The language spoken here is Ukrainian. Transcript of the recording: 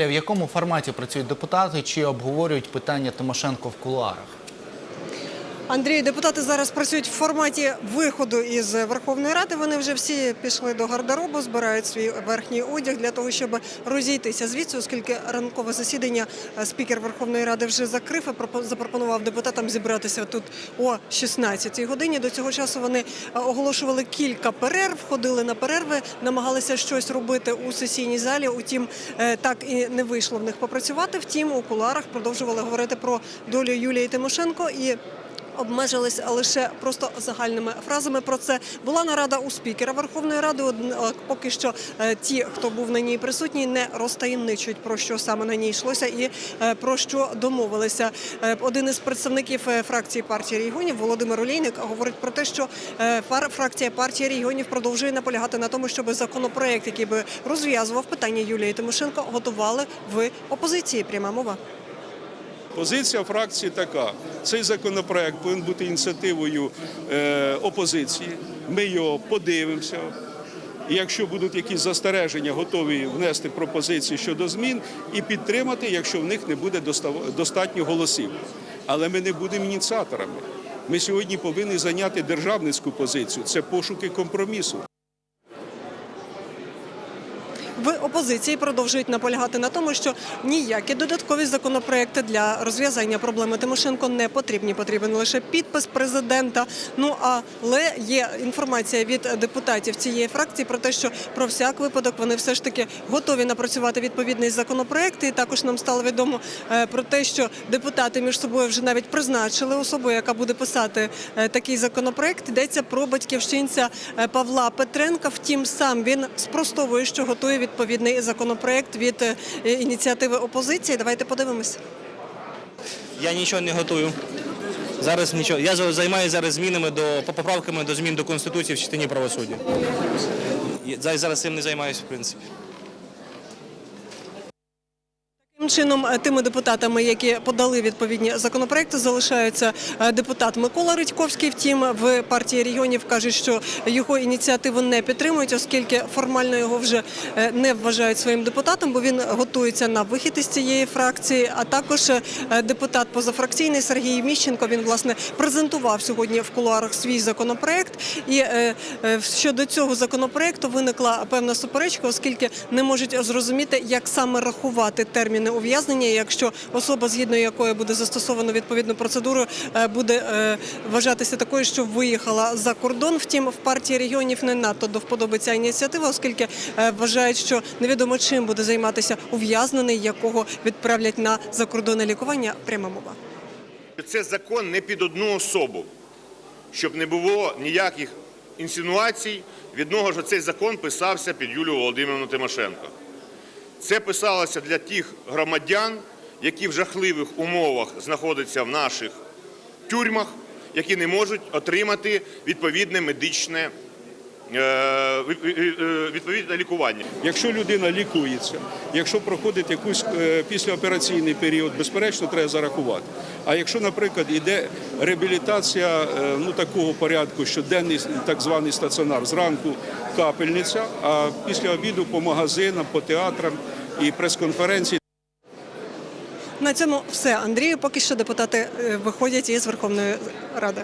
В якому форматі працюють депутати чи обговорюють питання Тимошенко в кулуарах? Андрій, депутати зараз працюють в форматі виходу із Верховної Ради. Вони вже всі пішли до гардеробу, збирають свій верхній одяг для того, щоб розійтися звідси, оскільки ранкове засідання е, спікер Верховної Ради вже закрив і пропо- запропонував депутатам зібратися тут о 16-й годині. До цього часу вони е, оголошували кілька перерв, ходили на перерви, намагалися щось робити у сесійній залі. Утім, е, так і не вийшло в них попрацювати. Втім, у куларах продовжували говорити про долю Юлії Тимошенко і обмежились лише просто загальними фразами про це. Була нарада у спікера Верховної Ради. Од- е, Поки що е, ті, хто був на ній присутній, не розтаємничують про що саме на ній йшлося і е, про що домовилися. Один із представників фракції партії регіонів Володимир Олійник говорить про те, що фракція партії регіонів продовжує наполягати на тому, щоб законопроект, який би розв'язував питання Юлії Тимошенко, готували в опозиції. Пряма мова. Позиція фракції така: цей законопроект повинен бути ініціативою е, опозиції. Ми його подивимося. І якщо будуть якісь застереження, готові внести пропозиції щодо змін і підтримати, якщо в них не буде достатньо голосів. Але ми не будемо ініціаторами. Ми сьогодні повинні зайняти державницьку позицію. Це пошуки компромісу. В опозиції продовжують наполягати на тому, що ніякі додаткові законопроекти для розв'язання проблеми Тимошенко не потрібні. Потрібен лише підпис президента. Ну але є інформація від депутатів цієї фракції про те, що про всяк випадок вони все ж таки готові напрацювати відповідний законопроект. І також нам стало відомо е, про те, що депутати між собою вже навіть призначили особу, яка буде писати е, такий законопроект. Йдеться про батьківщинця е, Павла Петренка. Втім, сам він спростовує, що готує відповідний законопроект від е, ініціативи опозиції. Давайте подивимось. Я нічого не готую. Зараз нічого. Я займаюся зараз змінами до поправками до змін до конституції в частині правосуддя. Я Зараз цим не займаюся, в принципі. Чином, е, тими депутатами, які подали відповідні законопроекти, залишаються е, депутат Микола Редьковський. Втім, в партії регіонів кажуть, що його ініціативу не підтримують, оскільки формально його вже е, не вважають своїм депутатом, бо він готується на вихід із цієї фракції. А також депутат позафракційний Сергій Міщенко. Він власне презентував сьогодні в кулуарах свій законопроект. І щодо цього законопроекту виникла певна суперечка, оскільки не можуть зрозуміти, як саме рахувати терміни ув'язнення, якщо особа, згідно якої буде застосовано відповідну процедуру, е, буде е, вважатися такою, що виїхала за кордон. Втім, в партії регіонів не надто до вподоби ця ініціатива, оскільки е, вважають, що невідомо чим буде займатися ув'язнений, якого відправлять на закордонне лікування. Пряма мова. Це закон не під одну особу, щоб не було ніяких інсинуацій від того, що цей закон писався під Юлію Володимирівну Тимошенко. Це писалося для тих громадян, які в жахливих умовах знаходяться в наших тюрмах, які не можуть отримати відповідне медичне відповідне лікування. Якщо людина лікується, якщо проходить якийсь е, післяопераційний період, безперечно, треба зарахувати. А якщо, наприклад, іде реабілітація е, ну, такого порядку, що денний так званий стаціонар, зранку капельниця, а після обіду по магазинам, по театрам і прес-конференції. На цьому все, Андрію. Поки що депутати е, виходять із Верховної Ради.